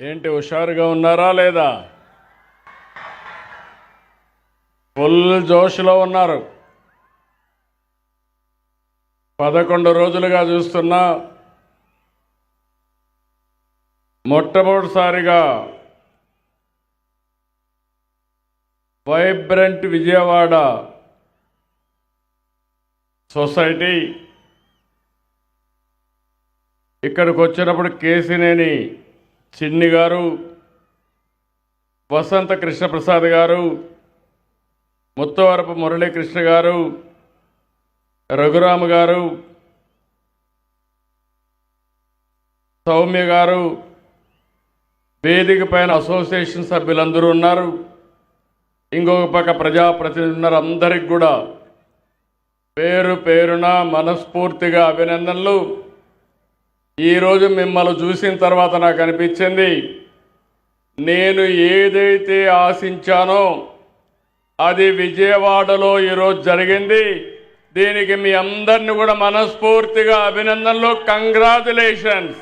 ఏంటి హుషారుగా ఉన్నారా లేదా? ఫుల్ జోష్లో ఉన్నారు. పదకొండు రోజులుగా చూస్తున్నా మొట్టమొదటిసారిగా వైబ్రెంట్ విజయవాడ సొసైటీ ఇక్కడికి వచ్చినప్పుడు కేసినేని చిన్ని గారు వసంత కృష్ణప్రసాద్ గారు ముత్తవరపు మురళీకృష్ణ గారు రఘురామ గారు సౌమ్య గారు వేదిక పైన అసోసియేషన్ సభ్యులందరూ ఉన్నారు. ఇంకొక పక్క ప్రజాప్రతినిధులు ఉన్నారు అందరికి కూడా పేరు పేరున మనస్ఫూర్తిగా అభినందనలు. ఈరోజు మిమ్మల్ని చూసిన తర్వాత నాకు అనిపించింది నేను ఏదైతే ఆశించానో అది విజయవాడలో ఈరోజు జరిగింది. దీనికి మీ అందరిని కూడా మనస్ఫూర్తిగా అభినందనలు. కంగ్రాచులేషన్స్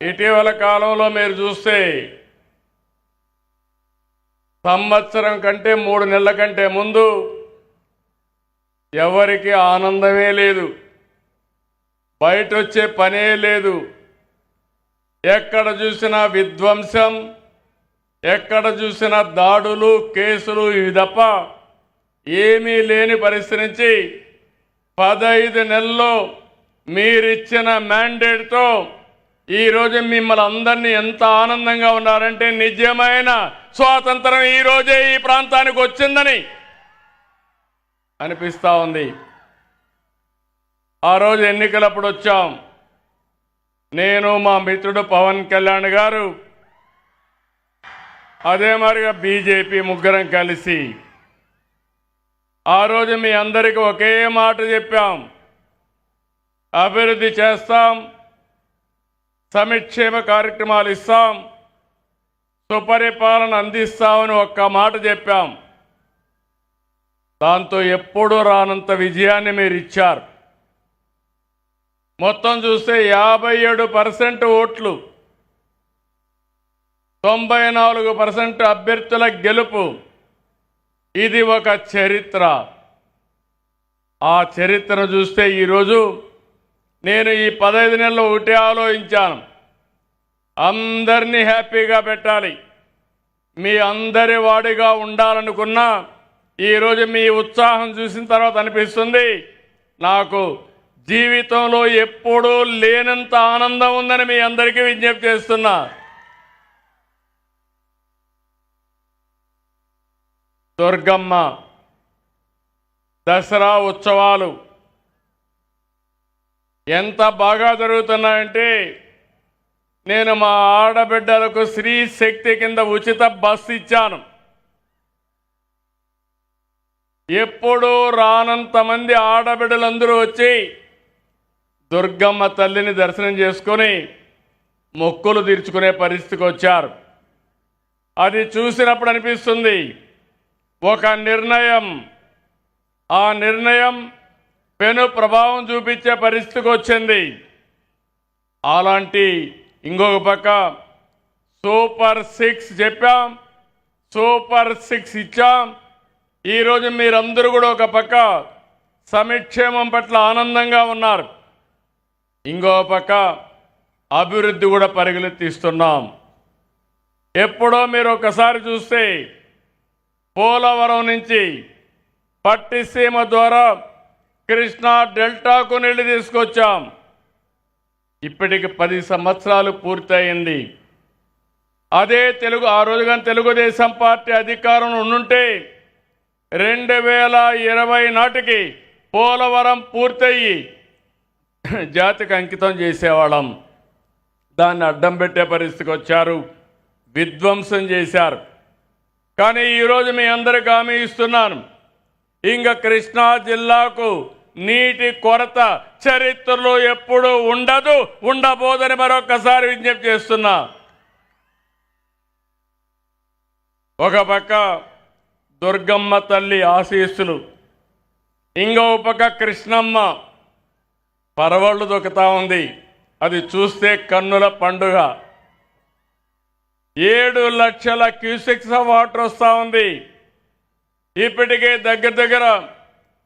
ఇటీవల కాలంలో మీరు చూస్తే సంవత్సరం కంటే మూడు నెలల కంటే ముందు ఎవరికి ఆనందమే లేదు. బయట వచ్చే పనే లేదు. ఎక్కడ చూసినా విధ్వంసం ఎక్కడ చూసినా దాడులు కేసులు ఇవి తప్ప ఏమీ లేని పరిస్థితి నుంచి పదహైదు నెలల్లో మీరిచ్చిన మ్యాండేట్తో ఈరోజు మిమ్మల్ని అందరినీ ఎంత ఆనందంగా ఉన్నారంటే నిజమైన స్వాతంత్రం ఈరోజే ఈ ప్రాంతానికి వచ్చిందని అనిపిస్తా ఉంది. ఆ రోజు ఎన్నికలప్పుడు వచ్చాం. నేను మా మిత్రుడు పవన్ కళ్యాణ్ గారు అదే మరిగా బీజేపీ ముగ్గురం కలిసి ఆ రోజు మీ అందరికీ ఒకే మాట చెప్పాం. అభివృద్ధి చేస్తాం. సమిక్షేమ కార్యక్రమాలు ఇస్తాం. సుపరిపాలన అందిస్తామని ఒక్క మాట చెప్పాం. దాంతో ఎప్పుడూ రానంత విజయాన్ని మీరు ఇచ్చారు. మొత్తం చూస్తే యాభై ఏడు పర్సెంట్ ఓట్లు తొంభై నాలుగు పర్సెంట్ అభ్యర్థుల గెలుపు. ఇది ఒక చరిత్ర. ఆ చరిత్రను చూస్తే ఈరోజు నేను ఈ పదహైదు నెలలు ఒకటే ఆలోచించాను. అందరినీ హ్యాపీగా పెట్టాలి. మీ అందరి వాడిగా ఉండాలనుకున్నా ఈరోజు మీ ఉత్సాహం చూసిన తర్వాత అనిపిస్తుంది నాకు జీవితంలో ఎప్పుడూ లేనంత ఆనందం ఉందని మీ అందరికీ విజ్ఞప్తి చేస్తున్నా. దుర్గమ్మ దసరా ఉత్సవాలు ఎంత బాగా జరుగుతున్నాయంటే నేను మా ఆడబిడ్డలకు స్త్రీ శక్తి కింద ఉచిత బస్సు ఇచ్చాను. ఎప్పుడూ రానంత మంది ఆడబిడ్డలందరూ వచ్చి దుర్గమ్మ తల్లిని దర్శనం చేసుకొని మొక్కులు తీర్చుకునే పరిస్థితికి వచ్చారు. అది చూసినప్పుడు అనిపిస్తుంది ఒక నిర్ణయం. ఆ నిర్ణయం పెను ప్రభావం చూపించే పరిస్థితికి వచ్చింది. అలాంటి ఇంకొక పక్క సూపర్ సిక్స్ చెప్పాం సూపర్ సిక్స్ ఇచ్చాం. ఈరోజు మీరందరూ కూడా ఒక పక్క సమిక్షేమం పట్ల ఆనందంగా ఉన్నారు. ఇంకో పక్క అభివృద్ధి కూడా పరిగెత్తిస్తున్నాం ఎప్పుడో మీరు ఒకసారి చూస్తే పోలవరం నుంచి పట్టిసీమ ద్వారా కృష్ణా డెల్టాకు నీళ్ళు తీసుకొచ్చాం. ఇప్పటికి పది సంవత్సరాలు పూర్తయింది. అదే తెలుగు ఆ రోజుగా తెలుగుదేశం పార్టీ అధికారంలో ఉండుంటే రెండు వేల ఇరవై నాటికి పోలవరం పూర్తయి జాతికి అంకితం చేసేవాళ్ళం. దాన్ని అడ్డం పెట్టే పరిస్థితికి వచ్చారు. విధ్వంసం చేశారు. కానీ ఈరోజు మీ అందరికి హామీ ఇస్తున్నాను. ఇంకా కృష్ణా జిల్లాకు నీటి కొరత చరిత్రలో ఎప్పుడూ ఉండదు ఉండబోదని మరొకసారి విజ్ఞప్తి చేస్తున్నా. ఒక పక్క దుర్గమ్మ తల్లి ఆశీస్సులు. ఇంకో పక్క కృష్ణమ్మ. పరవళ్ళు దొక్కుతా ఉంది. అది చూస్తే కన్నుల పండుగ. ఏడు లక్షల క్యూసెక్స్ వాటర్ వస్తూ ఉంది. ఇప్పటికే దగ్గర దగ్గర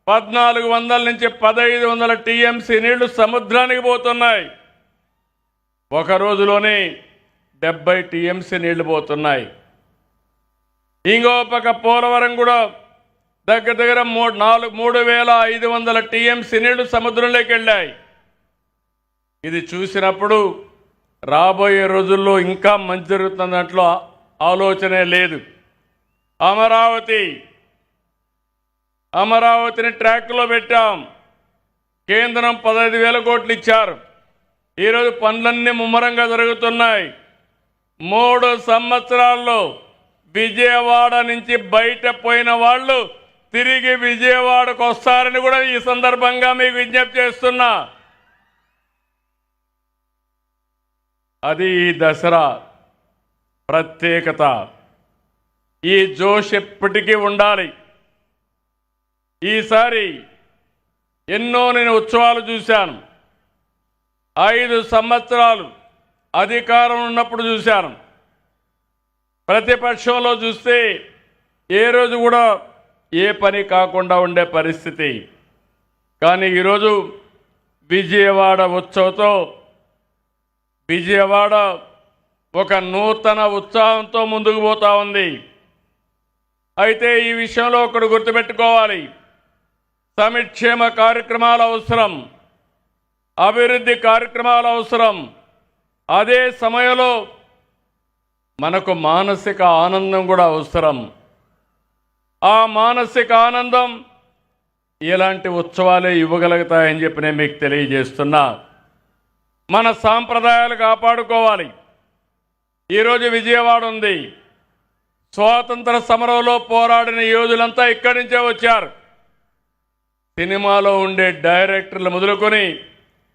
పద్నాలుగు వందల నుంచి పదహైదు వందల టీఎంసీ నీళ్ళు సముద్రానికి పోతున్నాయి. ఒక రోజులోనే డెబ్బై టీఎంసీ నీళ్ళు పోతున్నాయి. ఇంకో పక్క పోలవరం కూడా దగ్గర దగ్గర మూడు నాలుగు మూడు వేల ఐదు వందల టీఎంసీ నీళ్ళు సముద్రంలోకి వెళ్ళాయి ఇది చూసినప్పుడు రాబోయే రోజుల్లో ఇంకా మంచి జరుగుతున్న దాంట్లో ఆలోచనే లేదు. అమరావతి అమరావతిని ట్రాక్లో పెట్టాం. కేంద్రం పదహైదు వేల కోట్లు ఇచ్చారు. ఈరోజు పనులన్నీ ముమ్మరంగా జరుగుతున్నాయి. మూడు సంవత్సరాల్లో విజయవాడ నుంచి బయట పోయిన వాళ్ళు తిరిగి విజయవాడకు వస్తారని కూడా ఈ సందర్భంగా మీకు విజ్ఞప్తి చేస్తున్నా. అది ఈ దసరా ప్రత్యేకత. ఈ జోష్ ఎప్పటికీ ఉండాలి. ఈసారి ఎన్నో నేను ఉత్సవాలు చూశాను. ఐదు సంవత్సరాలు అధికారం ఉన్నప్పుడు చూశాను. ప్రతిపక్షంలో చూస్తే ఏ రోజు కూడా ఏ పని కాకుండా ఉండే పరిస్థితి. కానీ ఈరోజు విజయవాడ ఉత్సవంతో విజయవాడ ఒక నూతన ఉత్సాహంతో ముందుకు పోతా ఉంది. అయితే ఈ విషయంలో ఒకడు గుర్తుపెట్టుకోవాలి. సమిక్షేమ కార్యక్రమాలు అవసరం అభివృద్ధి కార్యక్రమాలు అవసరం. అదే సమయంలో మనకు మానసిక ఆనందం కూడా అవసరం. ఆ మానసిక ఆనందం ఇలాంటి ఉత్సవాలే ఇవ్వగలుగుతాయని చెప్పి నేను మీకు తెలియజేస్తున్నా. మన సాంప్రదాయాలు కాపాడుకోవాలి. ఈరోజు విజయవాడ ఉంది. స్వాతంత్ర సమరంలో పోరాడిన యోధులంతా ఇక్కడి నుంచే వచ్చారు. సినిమాలో ఉండే డైరెక్టర్లు మొదలుకొని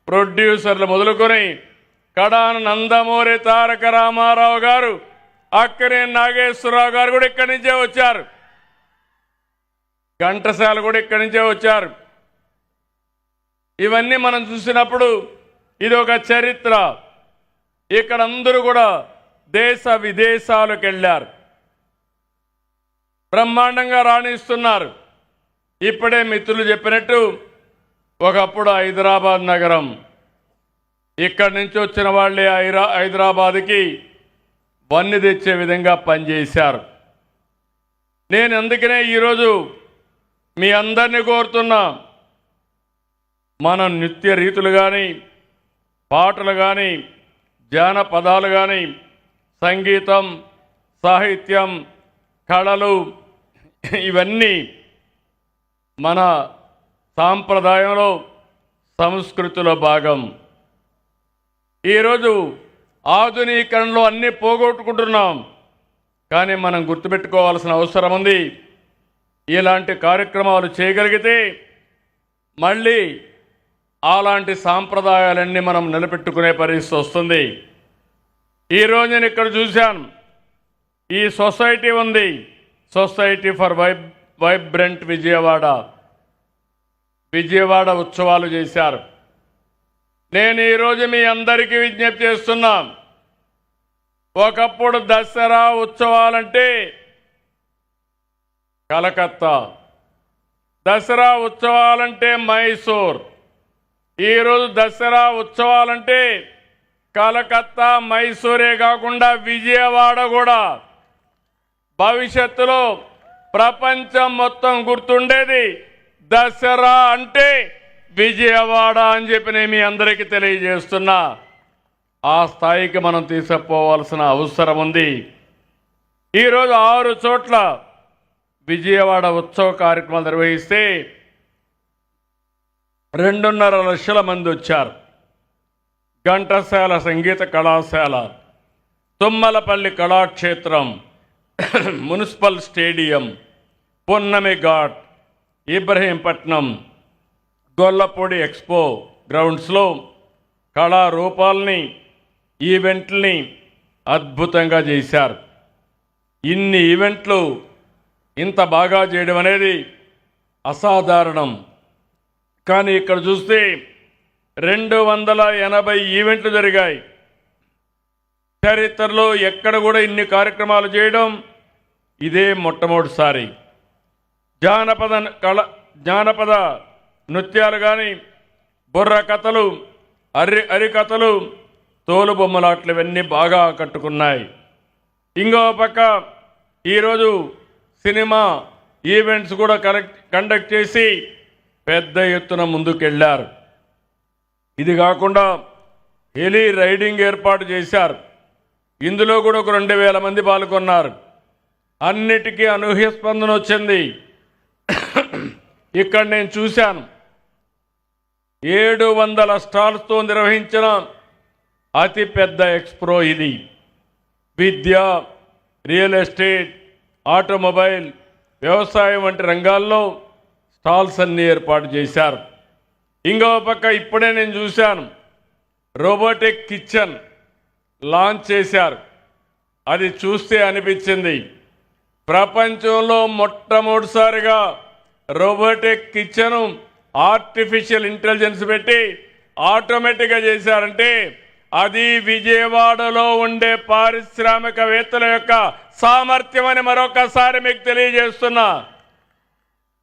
ప్రొడ్యూసర్లు మొదలుకొని కడాన నందమూరి తారక రామారావు గారు అక్కనే నాగేశ్వరరావు గారు కూడా ఇక్కడి నుంచే వచ్చారు. ఘంటసాల కూడా ఇక్కడి నుంచే వచ్చారు. ఇవన్నీ మనం చూసినప్పుడు ఇది ఒక చరిత్ర. ఇక్కడ అందరూ కూడా దేశ విదేశాలకు వెళ్ళారు. బ్రహ్మాండంగా రాణిస్తున్నారు. ఇప్పుడే మిత్రులు చెప్పినట్టు ఒకప్పుడు హైదరాబాద్ నగరం. ఇక్కడి నుంచి వచ్చిన వాళ్ళే హైరా హైదరాబాద్కి వన్ని తెచ్చే విధంగా పనిచేశారు. నేను అందుకనే ఈరోజు మీ అందరినీ కోరుతున్నా మన నృత్య రీతులు కానీ పాటలు కానీ జానపదాలు కానీ సంగీతం సాహిత్యం కళలు ఇవన్నీ మన సాంప్రదాయంలో సంస్కృతిలో భాగం. ఈరోజు ఆధునీకరణలో అన్నీ పోగొట్టుకుంటున్నాం. కానీ మనం గుర్తుపెట్టుకోవాల్సిన అవసరం ఉంది. ఇలాంటి కార్యక్రమాలు చేయగలిగితే మళ్ళీ అలాంటి సాంప్రదాయాలన్నీ మనం నిలబెట్టుకునే పరిస్థితి వస్తుంది. ఈరోజు నేను ఇక్కడ చూశాను. ఈ సొసైటీ ఉంది. Society for vib vibrant Vijayawada. Vijayawada ఉత్సవాలు చేశారు. నేను ఈరోజు మీ అందరికీ విజ్ఞప్తి చేస్తున్నాను ఒకప్పుడు దసరా ఉత్సవాలంటే కలకత్తా. దసరా ఉత్సవాలంటే మైసూర్. ఈరోజు దసరా ఉత్సవాలంటే కలకత్తా మైసూరే కాకుండా విజయవాడ కూడా. భవిష్యత్తులో ప్రపంచం మొత్తం గుర్తుండేది దసరా అంటే విజయవాడ అని చెప్పి నేను మీ అందరికీ తెలియజేస్తున్నా. ఆ స్థాయికి మనం తీసుకుపోవాల్సిన అవసరం ఉంది. ఈరోజు ఆరు చోట్ల విజయవాడ ఉత్సవ కార్యక్రమాలు నిర్వహిస్తే రెండున్నర లక్షల మంది వచ్చారు. ఘంటసాల సంగీత కళాశాల తుమ్మలపల్లి కళాక్షేత్రం మున్సిపల్ స్టేడియం పున్నమి ఘాట్ ఇబ్రహీంపట్నం గొల్లపూడి ఎక్స్పో గ్రౌండ్స్లో కళారూపాల్ని ఈవెంట్లని అద్భుతంగా చేశారు. ఇన్ని ఈవెంట్లు ఇంత బాగా చేయడం అనేది అసాధారణం. కానీ ఇక్కడ చూస్తే రెండు వందల ఎనభై ఈవెంట్లు జరిగాయి. చరిత్రలో ఎక్కడ కూడా ఇన్ని కార్యక్రమాలు చేయడం ఇదే మొట్టమొదటిసారి. జానపద కళ జానపద నృత్యాలు కానీ బుర్ర కథలు అరి అరికథలు తోలుబొమ్మలాట్లు ఇవన్నీ బాగా కట్టుకున్నాయి. ఇంకో పక్క ఈరోజు సినిమా ఈవెంట్స్ కూడా కరెక్ట్ కండక్ట్ చేసి పెద్ద ఎత్తున ముందుకెళ్ళారు ఇది కాకుండా హెలీ రైడింగ్ ఏర్పాటు చేశారు. ఇందులో కూడా ఒక రెండు వేల మంది పాల్గొన్నారు. అన్నిటికీ అనూహ్య స్పందన వచ్చింది. ఇక్కడ నేను చూశాను. ఏడు వందల స్టాల్స్తో నిర్వహించిన అతిపెద్ద ఎక్స్ప్రో ఇది. విద్య రియల్ ఎస్టేట్ ఆటోమొబైల్ వ్యవసాయం వంటి రంగాల్లో స్టాల్స్ అన్ని ఏర్పాటు చేశారు. ఇంకో పక్క ఇప్పుడే నేను చూశాను. రోబోటిక్ కిచెన్ లాంచ్ చేశారు. అది చూస్తే అనిపించింది. ప్రపంచంలో మొట్టమొదటిసారిగా రోబోటిక్ కిచెన్ ఆర్టిఫిషియల్ ఇంటెలిజెన్స్ పెట్టి ఆటోమేటిక్గా చేశారంటే అది విజయవాడలో ఉండే పారిశ్రామికవేత్తల యొక్క సామర్థ్యం అని మరొకసారి మీకు తెలియజేస్తున్నా.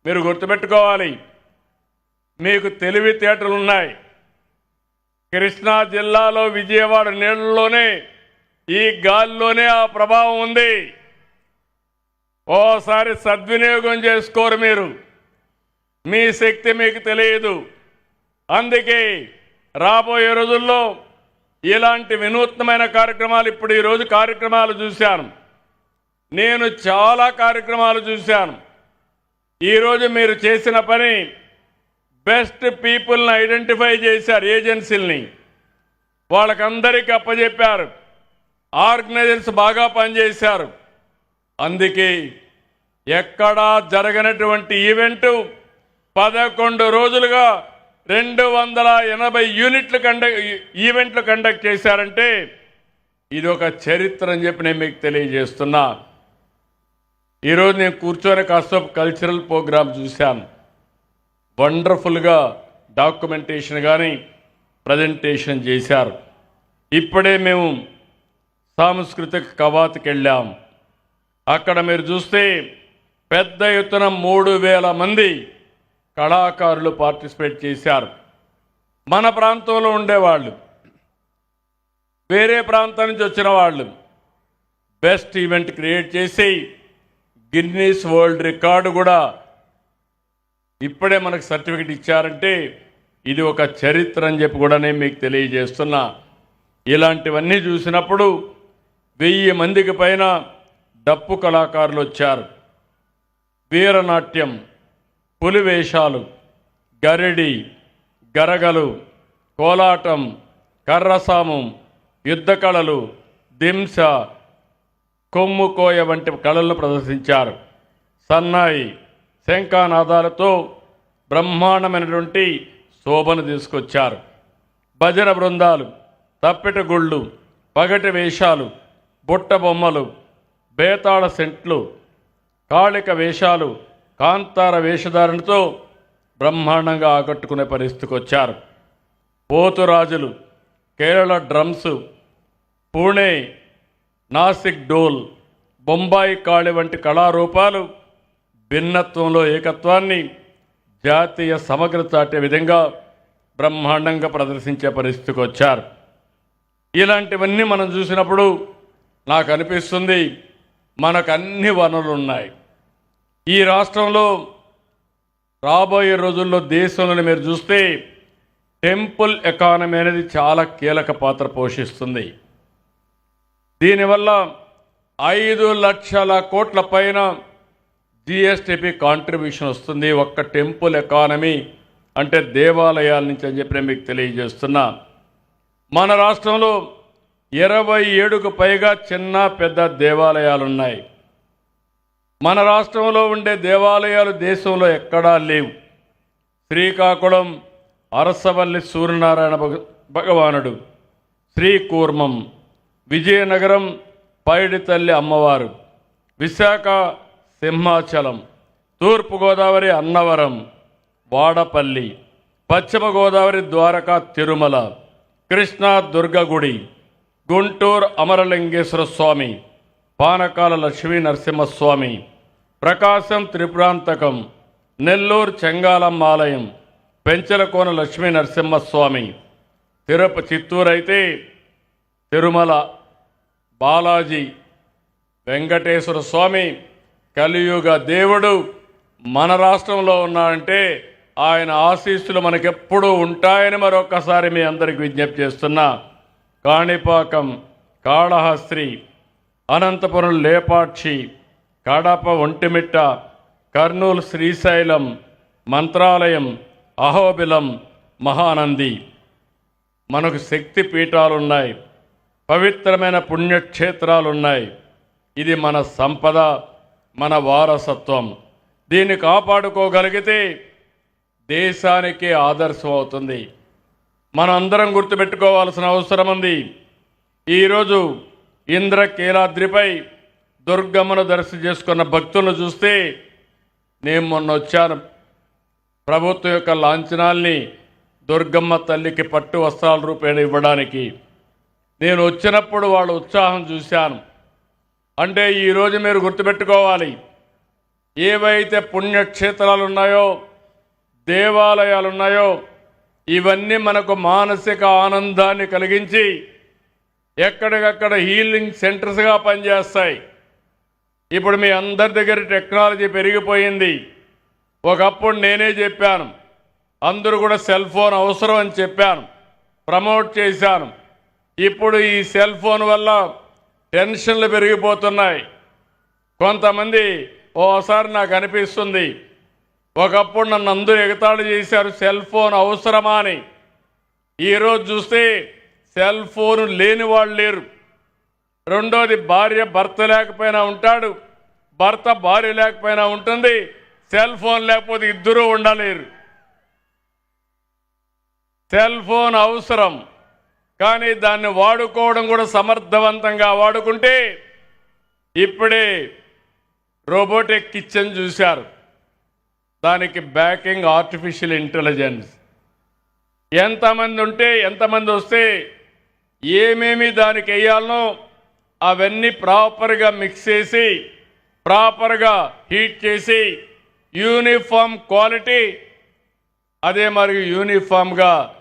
మీరు గుర్తుపెట్టుకోవాలి మీకు తెలివితేటలు ఉన్నాయి కృష్ణా జిల్లాలో విజయవాడ నీళ్ళలోనే ఈ గాలిలోనే ఆ ప్రభావం ఉంది. ఓసారి సద్వినియోగం చేసుకోరు మీరు. మీ శక్తి మీకు తెలియదు. అందుకే రాబోయే రోజుల్లో ఇలాంటి వినూత్నమైన కార్యక్రమాలు ఇప్పుడు ఈరోజు కార్యక్రమాలు చూశాను. నేను చాలా కార్యక్రమాలు చూశాను. ఈరోజు మీరు చేసిన పని బెస్ట్ పీపుల్ని ఐడెంటిఫై చేశారు ఏజెన్సీల్ని. వాళ్ళకందరికీ అప్పచెప్పారు ఆర్గనైజర్స్ బాగా పనిచేశారు. అందుకే ఎక్కడా జరగనటువంటి ఈవెంటు పదకొండు రోజులుగా రెండు వందల ఎనభై యూనిట్లు కండక్ట్ ఈవెంట్లు కండక్ట్ చేశారంటే ఇది ఒక చరిత్ర అని చెప్పి నేను మీకు తెలియజేస్తున్నా. ఈరోజు నేను కూర్చొని కాస్త కల్చరల్ ప్రోగ్రామ్ చూశాను. వండర్ఫుల్గా డాక్యుమెంటేషన్ కానీ ప్రజెంటేషన్ చేశారు. ఇప్పుడే మేము సాంస్కృతిక కవాతుకి వెళ్ళాం అక్కడ మీరు చూస్తే పెద్ద ఎత్తున మూడు వేల మంది కళాకారులు పార్టిసిపేట్ చేశారు. మన ప్రాంతంలో ఉండేవాళ్ళు. వేరే ప్రాంతం నుంచి వచ్చిన వాళ్ళు. బెస్ట్ ఈవెంట్ క్రియేట్ చేసి గిన్నీస్ వరల్డ్ రికార్డు కూడా ఇప్పుడే మనకు సర్టిఫికెట్ ఇచ్చారంటే ఇది ఒక చరిత్ర అని చెప్పి కూడా నేను మీకు తెలియజేస్తున్నా. ఇలాంటివన్నీ చూసినప్పుడు వెయ్యి మందికి పైన డప్పు కళాకారులు వచ్చారు. వీరనాట్యం పులి వేషాలు గరిడి గరగలు కోలాటం కర్రసాము యుద్ధ కళలు దింస కొమ్ముకోయ వంటి కళలను ప్రదర్శించారు. సన్నాయి శంఖానాదాలతో బ్రహ్మాండమైనటువంటి శోభను తీసుకొచ్చారు. భజన బృందాలు తప్పెట గుళ్ళు పగటి వేషాలు బుట్ట బొమ్మలు బేతాళ సెంట్లు కాళిక వేషాలు కాంతార వేషధారణతో బ్రహ్మాండంగా ఆకట్టుకునే పరిస్థితికి వచ్చారు. పోతురాజులు కేరళ డ్రమ్స్ పూణే నాసిక్ డోల్ బొంబాయి కాళి వంటి కళారూపాలు భిన్నత్వంలో ఏకత్వాన్ని జాతీయ సమగ్రత చాటే విధంగా బ్రహ్మాండంగా ప్రదర్శించే పరిస్థితికి వచ్చారు. ఇలాంటివన్నీ మనం చూసినప్పుడు నాకు అనిపిస్తుంది మనకు అన్ని వనరులు ఉన్నాయి ఈ రాష్ట్రంలో రాబోయే రోజుల్లో దేశంలో మీరు చూస్తే టెంపుల్ ఎకానమీ అనేది చాలా కీలక పాత్ర పోషిస్తుంది. దీనివల్ల ఐదు లక్షల కోట్ల పైన జిఎస్టిపి కాంట్రిబ్యూషన్ వస్తుంది. ఒక్క టెంపుల్ ఎకానమీ అంటే దేవాలయాల నుంచి అని చెప్పి నేను మీకు తెలియజేస్తున్నా. మన రాష్ట్రంలో ఇరవై ఏడుకు పైగా చిన్న పెద్ద దేవాలయాలు ఉన్నాయి మన రాష్ట్రంలో ఉండే దేవాలయాలు దేశంలో ఎక్కడా లేవు. శ్రీకాకుళం అరసవల్లి సూర్యనారాయణ భగ భగవానుడు శ్రీకూర్మం విజయనగరం పైడి తల్లి అమ్మవారు విశాఖ సింహాచలం తూర్పుగోదావరి అన్నవరం వాడపల్లి పశ్చిమ గోదావరి ద్వారకా తిరుమల కృష్ణా దుర్గగుడి గుంటూరు అమరలింగేశ్వర స్వామి పానకాల లక్ష్మీ నరసింహస్వామి ప్రకాశం త్రిపురాంతకం నెల్లూరు చెంగాలమ్మ ఆలయం పెంచలకోన లక్ష్మీ నరసింహస్వామి. తిరుప చిత్తూరు అయితే తిరుమల బాలాజీ వెంకటేశ్వర స్వామి కలియుగ దేవుడు మన రాష్ట్రంలో ఉన్నాడంటే ఆయన ఆశీస్సులు మనకెప్పుడూ ఉంటాయని మరొకసారి మీ అందరికి విజ్ఞప్తి చేస్తున్నా. కాణిపాకం కాళహస్త్రి అనంతపురం లేపాక్షి కడప ఒంటిమిట్ట కర్నూలు శ్రీశైలం మంత్రాలయం అహోబిలం మహానంది. మనకు శక్తి పీఠాలున్నాయి పవిత్రమైన పుణ్యక్షేత్రాలున్నాయి. ఇది మన సంపద మన వారసత్వం. దీన్ని కాపాడుకోగలిగితే దేశానికి ఆదర్శం అవుతుంది. మనందరం గుర్తుపెట్టుకోవాల్సిన అవసరం ఉంది ఈరోజు ఇంద్రకీలాద్రిపై దుర్గమ్మను దర్శనం చేసుకున్న భక్తులను చూస్తే నేను మొన్న వచ్చాను. ప్రభుత్వం యొక్క లాంఛనాల్ని దుర్గమ్మ తల్లికి పట్టు వస్త్రాల రూపేణ ఇవ్వడానికి. నేను వచ్చినప్పుడు వాళ్ళ ఉత్సాహం చూశాను. అంటే ఈరోజు మీరు గుర్తుపెట్టుకోవాలి. ఏవైతే పుణ్యక్షేత్రాలు ఉన్నాయో దేవాలయాలు ఉన్నాయో ఇవన్నీ మనకు మానసిక ఆనందాన్ని కలిగించి ఎక్కడికక్కడ హీలింగ్ సెంటర్స్గా పనిచేస్తాయి. ఇప్పుడు మీ అందరి దగ్గర టెక్నాలజీ పెరిగిపోయింది. ఒకప్పుడు నేనే చెప్పాను. అందరూ కూడా సెల్ ఫోన్ అవసరం అని చెప్పాను. ప్రమోట్ చేశాను. ఇప్పుడు ఈ సెల్ ఫోన్ వల్ల టెన్షన్లు పెరిగిపోతున్నాయి. కొంతమంది ఓసారి నాకు అనిపిస్తుంది. ఒకప్పుడు నన్ను అందరూ ఎగతాళి చేశారు సెల్ ఫోన్ అవసరమా అని. ఈరోజు చూస్తే సెల్ ఫోన్ లేని వాళ్ళు లేరు. రెండోది భార్య భర్త లేకపోయినా ఉంటాడు. భర్త భార్య లేకపోయినా ఉంటుంది. సెల్ ఫోన్ లేకపోతే ఇద్దరూ ఉండలేరు. సెల్ ఫోన్ అవసరం. కానీ దాన్ని వాడుకోవడం కూడా సమర్థవంతంగా వాడుకుంటే ఇప్పుడే రోబోటిక్ కిచెన్ చూశారు. దానికి బ్యాకింగ్ ఆర్టిఫిషియల్ ఇంటెలిజెన్స్. ఎంతమంది ఉంటే ఎంతమంది వస్తే ఏమేమి దానికి వేయాలనో అవన్నీ ప్రాపర్గా మిక్స్ చేసి ప్రాపర్గా హీట్ చేసి యూనిఫామ్ క్వాలిటీ అదే మరి యూనిఫామ్గా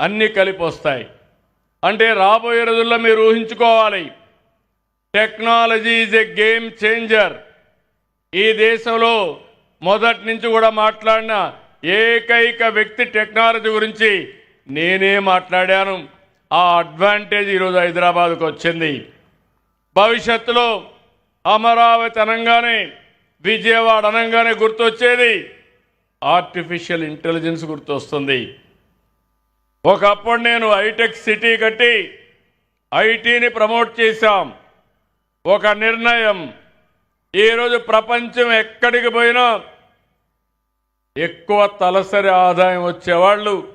అన్నీ కలిపి వస్తాయి. అంటే రాబోయే రోజుల్లో మీరు ఊహించుకోవాలి. Technology is a game changer ఈ దేశంలో మొదటి నుంచి కూడా మాట్లాడిన ఏకైక వ్యక్తి టెక్నాలజీ గురించి నేనే మాట్లాడాను. ఆ అడ్వాంటేజ్ ఈరోజు హైదరాబాద్కు వచ్చింది. భవిష్యత్తులో అమరావతి అనగానే విజయవాడ అనగానే గుర్తొచ్చేది. ఆర్టిఫిషియల్ ఇంటెలిజెన్స్ గుర్తొస్తుంది. ఒకప్పుడు నేను హైటెక్ సిటీ కట్టి ఐటీని ప్రమోట్ చేశాం. ఒక నిర్ణయం ఈరోజు ప్రపంచం ఎక్కడికి పోయినా ఎక్కువ తలసరి ఆదాయం వచ్చేవాళ్ళు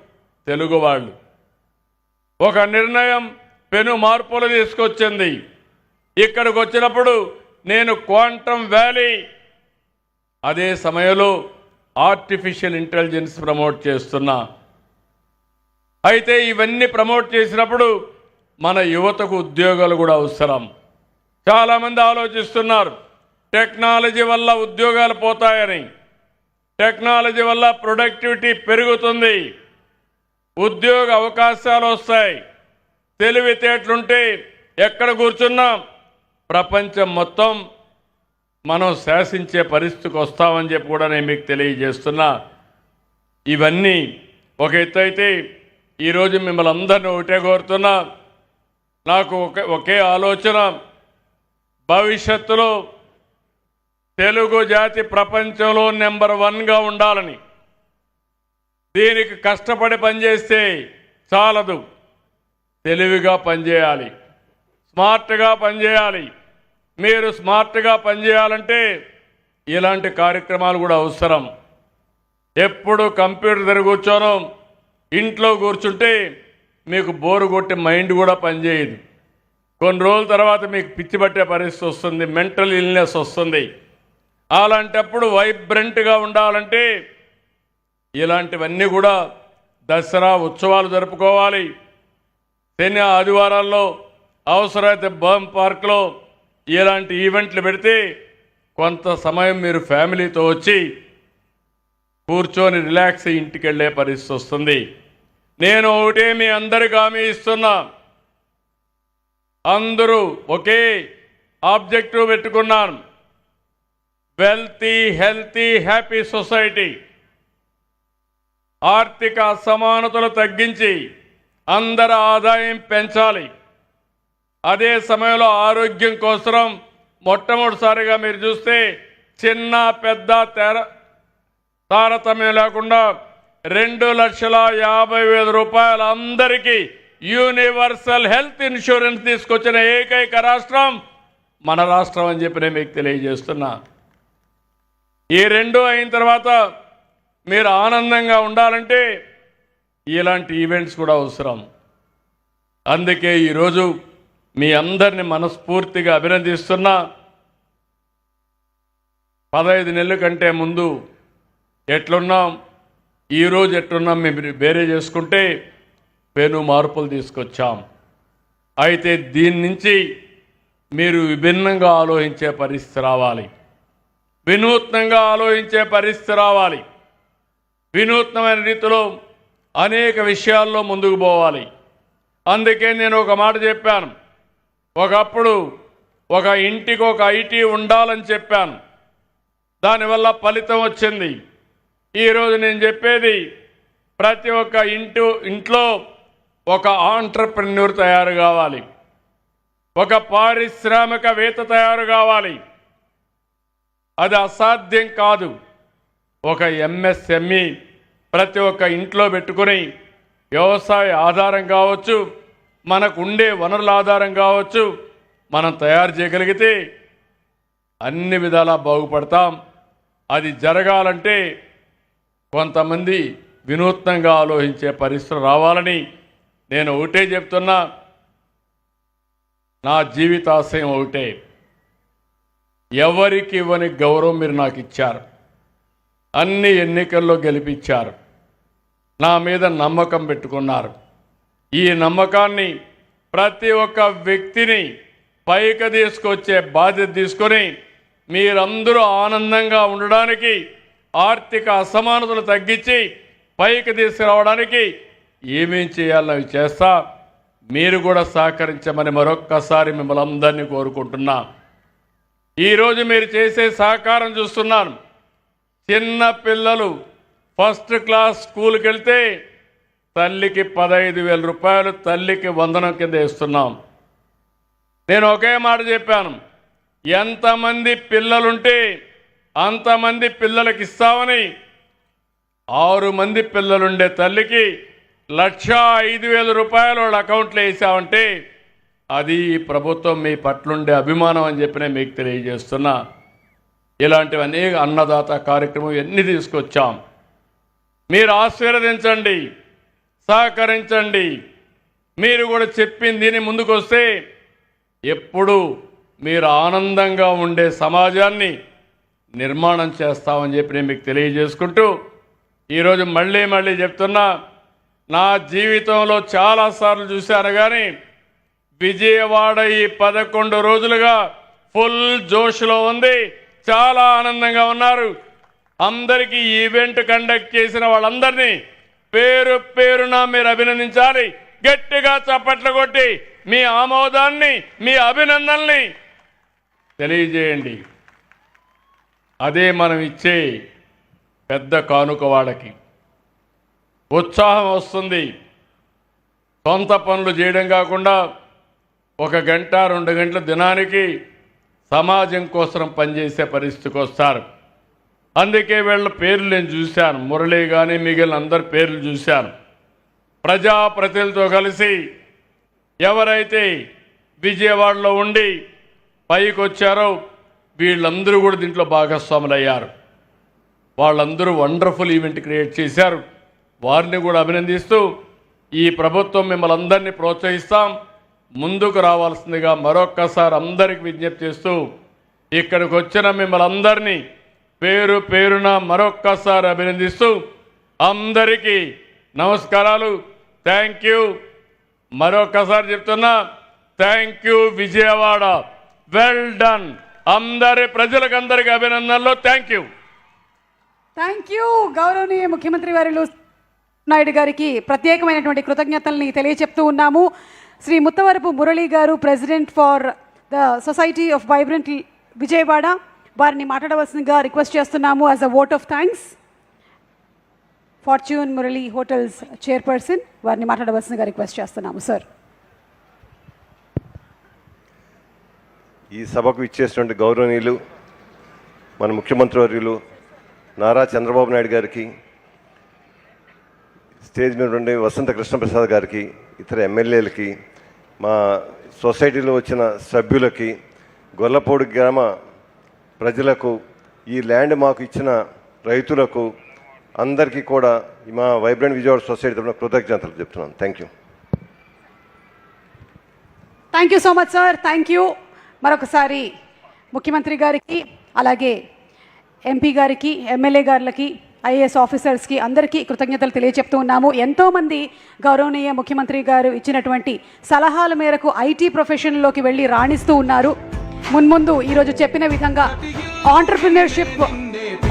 తెలుగు వాళ్ళు. ఒక నిర్ణయం పెను మార్పులు తీసుకొచ్చింది. ఇక్కడికి వచ్చినప్పుడు నేను క్వాంటమ్ వ్యాలీ అదే సమయంలో ఆర్టిఫిషియల్ ఇంటెలిజెన్స్ ప్రమోట్ చేస్తున్నా. అయితే ఇవన్నీ ప్రమోట్ చేసినప్పుడు మన యువతకు ఉద్యోగాలు కూడా అవసరం. చాలామంది ఆలోచిస్తున్నారు టెక్నాలజీ వల్ల ఉద్యోగాలు పోతాయని. టెక్నాలజీ వల్ల ప్రొడక్టివిటీ పెరుగుతుంది. ఉద్యోగ అవకాశాలు వస్తాయి. తెలివితేటలుంటే ఎక్కడ కూర్చున్నాం? ప్రపంచం మొత్తం మనం శాసించే పరిస్థితికి వస్తామని చెప్పి కూడా నేను మీకు తెలియజేస్తున్నా. ఇవన్నీ ఒక ఎత్తు అయితే ఈరోజు మిమ్మల్ని అందరినీ ఒకటే కోరుతున్నా. నాకు ఒకే ఒకే ఆలోచన. భవిష్యత్తులో తెలుగు జాతి ప్రపంచంలో నెంబర్ వన్గా ఉండాలని. దీనికి కష్టపడి పనిచేస్తే చాలదు. తెలివిగా పనిచేయాలి. స్మార్ట్గా పనిచేయాలి. మీరు స్మార్ట్గా పనిచేయాలంటే ఇలాంటి కార్యక్రమాలు కూడా అవసరం. ఎప్పుడు కంప్యూటర్ దగ్గర కూర్చోను ఇంట్లో కూర్చుంటే మీకు బోరు కొట్టి మైండ్ కూడా పనిచేయదు. కొన్ని రోజుల తర్వాత మీకు పిచ్చి పట్టే పరిస్థితి వస్తుంది మెంటల్ ఇల్నెస్ వస్తుంది. అలాంటప్పుడు వైబ్రెంట్గా ఉండాలంటే ఇలాంటివన్నీ కూడా దసరా ఉత్సవాలు జరుపుకోవాలి. శని ఆదివారాల్లో అవసరమైతే బర్మ్ పార్క్లో ఇలాంటి ఈవెంట్లు పెడితే కొంత సమయం మీరు ఫ్యామిలీతో వచ్చి కూర్చొని రిలాక్స్ అయ్యి ఇంటికి వెళ్ళే పరిస్థితి వస్తుంది. నేను ఒకటే మీ అందరికి హామీ ఇస్తున్నా. అందరూ ఒకే ఆబ్జెక్టివ్ పెట్టుకున్నాను. Wealthy healthy happy society. ఆర్థిక అసమానతలు తగ్గించి అందరి ఆదాయం పెంచాలి. అదే సమయంలో ఆరోగ్యం కోసం మొట్టమొదటిసారిగా మీరు చూస్తే చిన్న పెద్ద తెర తారతమ్యం లేకుండా రెండు లక్షల యాభై వేల రూపాయలు అందరికీ యూనివర్సల్ హెల్త్ ఇన్సూరెన్స్ తీసుకొచ్చిన ఏకైక రాష్ట్రం మన రాష్ట్రం అని చెప్పి నేను మీకు తెలియజేస్తున్నా. ఈ రెండు అయిన తర్వాత మీరు ఆనందంగా ఉండాలంటే ఇలాంటి ఈవెంట్స్ కూడా అవసరం. అందుకే ఈరోజు మీ అందరిని మనస్ఫూర్తిగా అభినందిస్తున్నా. పదహైదు నెలల కంటే ముందు ఎట్లున్నాం ఈరోజు ఎట్లున్నాం మేము వేరే చేసుకుంటే పెను మార్పులు తీసుకొచ్చాం. అయితే దీని నుంచి మీరు విభిన్నంగా ఆలోచించే పరిస్థితి రావాలి. వినూత్నంగా ఆలోచించే పరిస్థితి రావాలి. వినూత్నమైన రీతిలో అనేక విషయాల్లో ముందుకు పోవాలి. అందుకే నేను ఒక మాట చెప్పాను. ఒకప్పుడు ఒక ఇంటికి ఒక ఐటీ ఉండాలని చెప్పాను. దానివల్ల ఫలితం వచ్చింది. ఈరోజు నేను చెప్పేది ప్రతి ఒక్క ఇంటి ఇంట్లో ఒక ఆంటర్ప్రెన్యూర్ తయారు కావాలి. ఒక పారిశ్రామికవేత్త తయారు కావాలి. అది అసాధ్యం కాదు. ఒక ఎంఎస్ఎంఈ ప్రతి ఒక్క ఇంట్లో పెట్టుకుని వ్యవసాయ ఆధారం కావచ్చు మనకు ఉండే వనరుల ఆధారం కావచ్చు మనం తయారు చేయగలిగితే అన్ని విధాలా బాగుపడతాం. అది జరగాలంటే కొంతమంది వినూత్నంగా ఆలోచించే పరిస్థితులు రావాలని నేను ఒకటే చెప్తున్నా. నా జీవితాశయం ఒకటే. ఎవరికి ఇవ్వని గౌరవం మీరు నాకు ఇచ్చారు. అన్ని ఎన్నికల్లో గెలిపించారు. నా మీద నమ్మకం పెట్టుకున్నారు. ఈ నమ్మకాన్ని ప్రతి ఒక్క వ్యక్తిని పైకి తీసుకొచ్చే బాధ్యత తీసుకొని మీరందరూ ఆనందంగా ఉండడానికి ఆర్థిక అసమానతలు తగ్గించి పైకి తీసుకురావడానికి ఏమేం చేయాలో అవి చేస్తా. మీరు కూడా సహకరించమని మరొక్కసారి మిమ్మల్ని అందరినీ కోరుకుంటున్నా. ఈరోజు మీరు చేసే సహకారం చూస్తున్నాను. చిన్న పిల్లలు ఫస్ట్ క్లాస్ స్కూల్కి వెళ్తే తల్లికి పదహైదు వేల రూపాయలు తల్లికి వందనం కింద ఇస్తున్నాం. నేను ఒకే మాట చెప్పాను. ఎంతమంది పిల్లలుంటే అంతమంది పిల్లలకి ఇస్తామని. ఆరు మంది పిల్లలుండే తల్లికి లక్ష ఐదు వేల రూపాయలు వాళ్ళ అకౌంట్లో వేసామంటే అది ఈ ప్రభుత్వం మీ పట్లుండే అభిమానం అని చెప్పి నేను మీకు తెలియజేస్తున్నా. ఇలాంటివి అనేక అన్నదాత కార్యక్రమం ఎన్ని తీసుకొచ్చాం. మీరు ఆశీర్వదించండి సహకరించండి. మీరు కూడా చెప్పింది దీని ముందుకొస్తే ఎప్పుడు మీరు ఆనందంగా ఉండే సమాజాన్ని నిర్మాణం చేస్తామని చెప్పి నేను మీకు తెలియజేసుకుంటూ ఈరోజు మళ్ళీ మళ్ళీ చెప్తున్నా నా జీవితంలో చాలాసార్లు చూశాను కానీ విజయవాడ ఈ పదకొండు రోజులుగా ఫుల్ జోష్లో ఉంది. చాలా ఆనందంగా ఉన్నారు. అందరికీ ఈవెంట్ కండక్ట్ చేసిన వాళ్ళందరినీ పేరు పేరున మీరు అభినందించాలి. గట్టిగా చప్పట్లు కొట్టి మీ ఆమోదాన్ని మీ అభినందనల్ని తెలియజేయండి. అదే మనం ఇచ్చే పెద్ద కానుక వాళ్ళకి. ఉత్సాహం వస్తుంది. సొంత పనులు చేయడం కాకుండా ఒక గంట రెండు గంటల దినానికి సమాజం కోసం పనిచేసే పరిస్థితికి వస్తారు. అందుకే వీళ్ళ పేర్లు నేను చూశాను. మురళి కానీ మిగిలిన అందరి పేర్లు చూశాను. ప్రజాప్రతినిధులతో కలిసి ఎవరైతే విజయవాడలో ఉండి పైకి వచ్చారో వీళ్ళందరూ కూడా దీంట్లో భాగస్వాములు అయ్యారు వాళ్ళందరూ వండర్ఫుల్ ఈవెంట్ క్రియేట్ చేశారు. వారిని కూడా అభినందిస్తూ ఈ ప్రభుత్వం మిమ్మల్ని అందరినీ ప్రోత్సహిస్తాం. ముందుకు రావాల్సిందిగా మరొక్కసారి అందరికి విజ్ఞప్తి చేస్తూ ఇక్కడికి వచ్చిన మిమ్మల్ని అందరినీ పేరు పేరున మరొక్కసారి అభినందిస్తూ అందరికీ నమస్కారాలు. థ్యాంక్ యూ మరొక్కసారి చెప్తున్నా thank you Vijayawada. Well done అందరి ప్రజలకు అందరికీ అభినందనలు. థ్యాంక్ యూ థ్యాంక్ యూ గౌరవనీయ ముఖ్యమంత్రి వారిలు నాయుడు గారికి ప్రత్యేకమైనటువంటి కృతజ్ఞతల్ని తెలియచెప్తూ ఉన్నాము. Shri Muttavarapu Murali garu president for the society of vibrant Vijayawada వారిని మాట్లాడవలసిందిగా రిక్వెస్ట్ చేస్తున్నాము as a vote of thanks Fortune Murali hotels chairperson వారిని మాట్లాడవలసిందిగా రిక్వెస్ట్ చేస్తున్నాము సార్ ఈ సభకు ఇచ్చేసినటువంటి గౌరవనీయులు మన ముఖ్యమంత్రి వర్యులు నారా చంద్రబాబు నాయుడు గారికి స్టేజ్ మీద ఉండే వసంత కృష్ణప్రసాద్ గారికి ఇతర ఎమ్మెల్యేలకి మా సొసైటీలో వచ్చిన సభ్యులకి గొల్లపూడి గ్రామ ప్రజలకు ఈ ల్యాండ్ మాకు ఇచ్చిన రైతులకు అందరికీ కూడా మా వైబ్రెంట్ విజయవాడ సొసైటీ తరఫున కృతజ్ఞతలు చెప్తున్నాను. Thank you thank you so much sir thank you మరొకసారి ముఖ్యమంత్రి గారికి అలాగే ఎంపీ గారికి ఎమ్మెల్యే గారికి ఐఏఎస్ ఆఫీసర్స్కి అందరికీ కృతజ్ఞతలు తెలియజెప్తూ ఉన్నాము. ఎంతోమంది గౌరవనీయ ముఖ్యమంత్రి గారు ఇచ్చినటువంటి సలహాల మేరకు ఐటీ ప్రొఫెషన్లోకి వెళ్ళి రాణిస్తూ ఉన్నారు. మున్ముందు ఈరోజు చెప్పిన విధంగా ఆంటర్ప్రినర్షిప్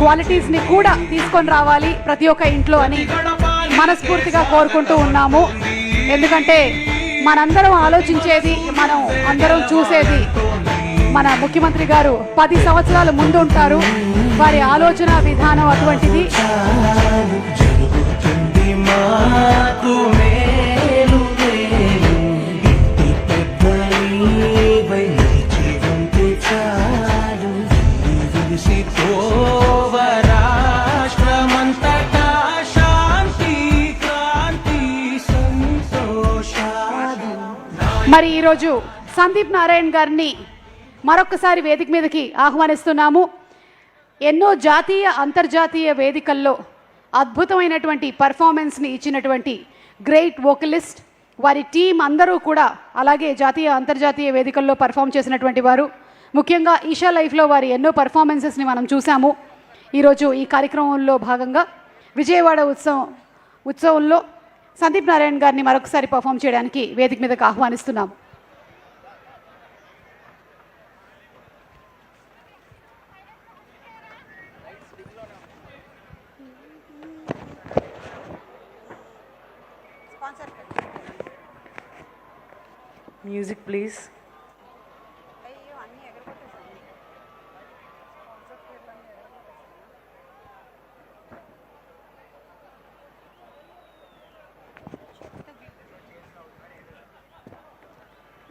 క్వాలిటీస్ని కూడా తీసుకొని రావాలి ప్రతి ఒక్క ఇంట్లో అని మనస్ఫూర్తిగా కోరుకుంటూ ఉన్నాము. ఎందుకంటే మనందరం ఆలోచించేది మనం అందరం చూసేది మన ముఖ్యమంత్రి గారు పది సంవత్సరాల ముందు ఉంటారు వారి ఆలోచన విధానం అటువంటిది. శాంతి మరి ఈరోజు సందీప్ నారాయణ్ గారిని మరొకసారి వేదిక మీదకి ఆహ్వానిస్తున్నాము. ఎన్నో జాతీయ అంతర్జాతీయ వేదికల్లో అద్భుతమైనటువంటి పర్ఫార్మెన్స్ని ఇచ్చినటువంటి గ్రేట్ వోకలిస్ట్ వారి టీం అందరూ కూడా అలాగే జాతీయ అంతర్జాతీయ వేదికల్లో పర్ఫామ్ చేసినటువంటి వారు. ముఖ్యంగా ఈషా లైఫ్లో వారి ఎన్నో పర్ఫార్మెన్సెస్ని మనం చూసాము ఈరోజు ఈ కార్యక్రమంలో భాగంగా విజయవాడ ఉత్సవం ఉత్సవంలో సందీప్ నారాయణ గారిని మరొకసారి పర్ఫామ్ చేయడానికి వేదిక మీదకి ఆహ్వానిస్తున్నాము. Music, please.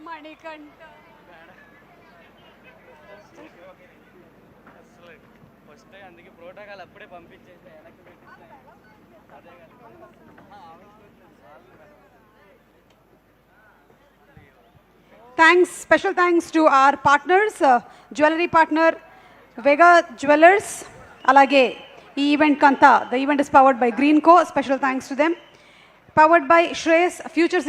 Manikanta thanks, special thanks to our partners, uh, jewelry partner Vega Jewelers, alage event kanta. The event is powered by Greenco. Special thanks to them. Powered by Shreyas Future City.